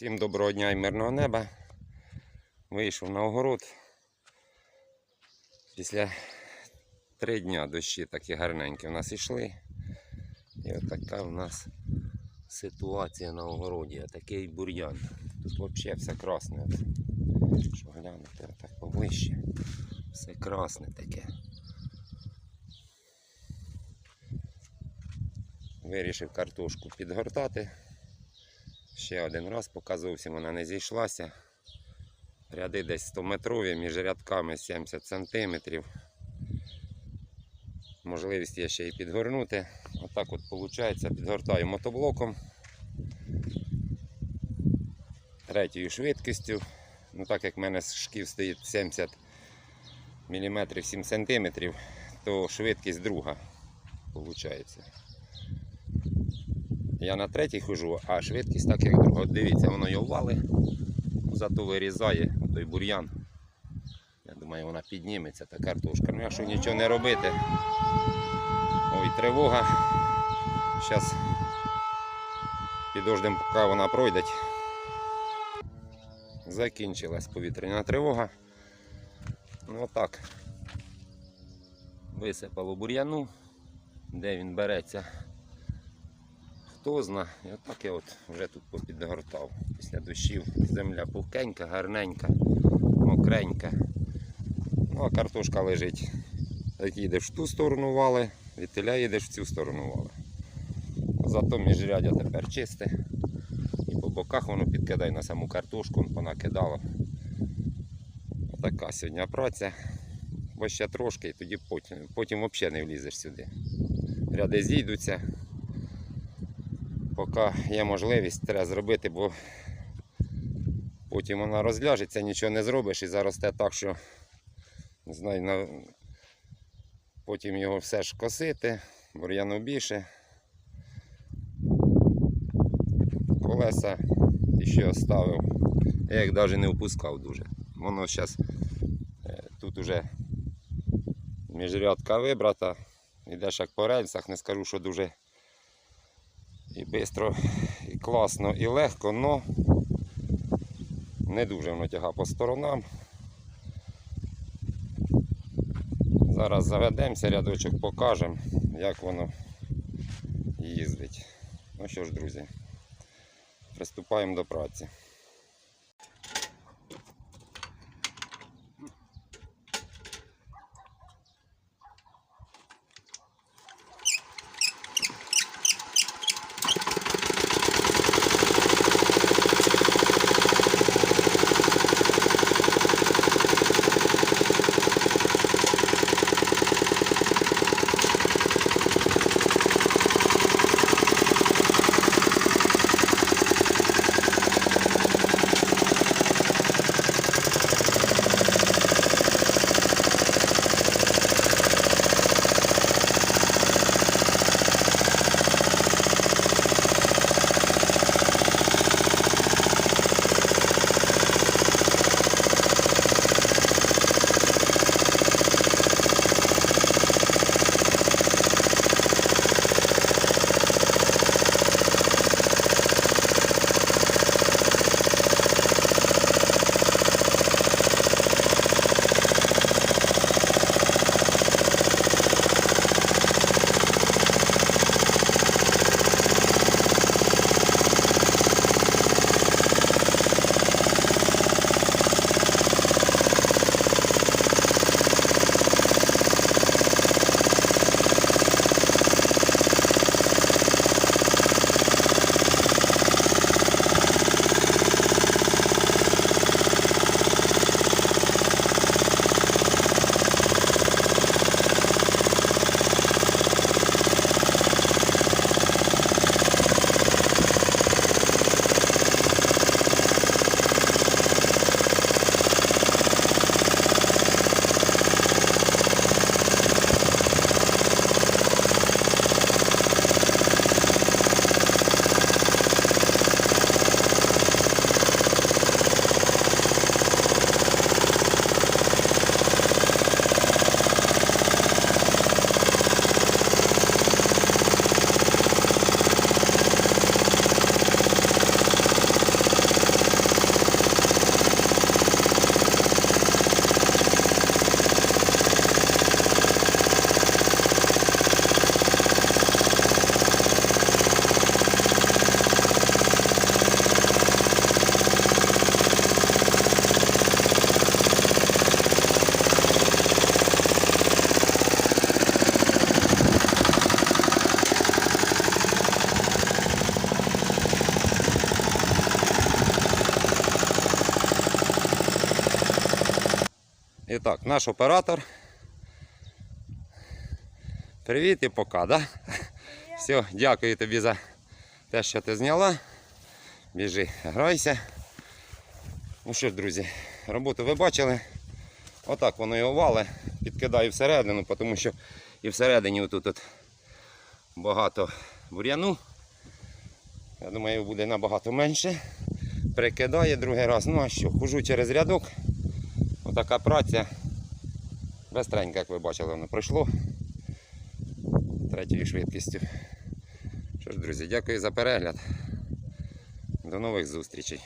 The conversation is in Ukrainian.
Всім доброго дня і мирного неба. Вийшов на огород. Після три дня дощі такі гарненькі у нас йшли. І от така у нас ситуація на огороді. Такий бур'ян. Тут взагалі все красне. Що глянути так поближче. Все красне таке. Вирішив картошку підгортати. Ще один раз, поки зовсім вона не зійшлася. Ряди десь 100 метрові, між рядками 70 сантиметрів. Можливість є ще і підгорнути. Отак от виходить, підгортаю мотоблоком. Третьою швидкістю. Ну так як в мене шків стоїть 70 мм 7 см, то швидкість друга виходить. Я на третій хожу, а швидкість так як друга. Дивіться, воно його вали, зато вирізає той бур'ян. Я думаю, вона підніметься, та картошка. Ну якщо нічого не робити. Ой, тривога. Зараз підождемо, поки вона пройде. Закінчилась повітряна тривога. Ну отак. Висипало бур'яну, де він береться хто зна. І отак я от вже тут попідгортав. Після дощів земля пухкенька, гарненька, мокренька. Ну а картошка лежить. Як їдеш в ту сторону вали, від теля їдеш в цю сторону вали. Зато міжрядя тепер чисте. І по боках воно підкидає на саму картошку, понакидало. Така сьогодні праця. Бо ще трошки і тоді потім, потім взагалі не влізеш сюди. Ряди зійдуться поки є можливість, треба зробити, бо потім вона розляжеться, нічого не зробиш і заросте так, що не знаю, на... потім його все ж косити, бур'яну більше. Колеса ще оставив. Я їх навіть не впускав дуже. Воно зараз тут уже міжрядка вибрата. Йдеш як по рельсах, не скажу, що дуже і швидко, і класно, і легко, але не дуже воно тяга по сторонам. Зараз заведемося, рядочок покажемо, як воно їздить. Ну що ж, друзі, приступаємо до праці. І так, наш оператор. Привіт і пока, да? Все, дякую тобі за те, що ти зняла. Біжи, грайся. Ну що ж, друзі, роботу ви бачили. Отак воно і овале. Підкидаю всередину, тому що і всередині отут от багато бур'яну. Я думаю, його буде набагато менше. Прикидає другий раз. Ну а що, хожу через рядок. Отака праця. Бестренько, як ви бачили, воно пройшло. Третьою швидкістю. Що ж, друзі, дякую за перегляд. До нових зустрічей.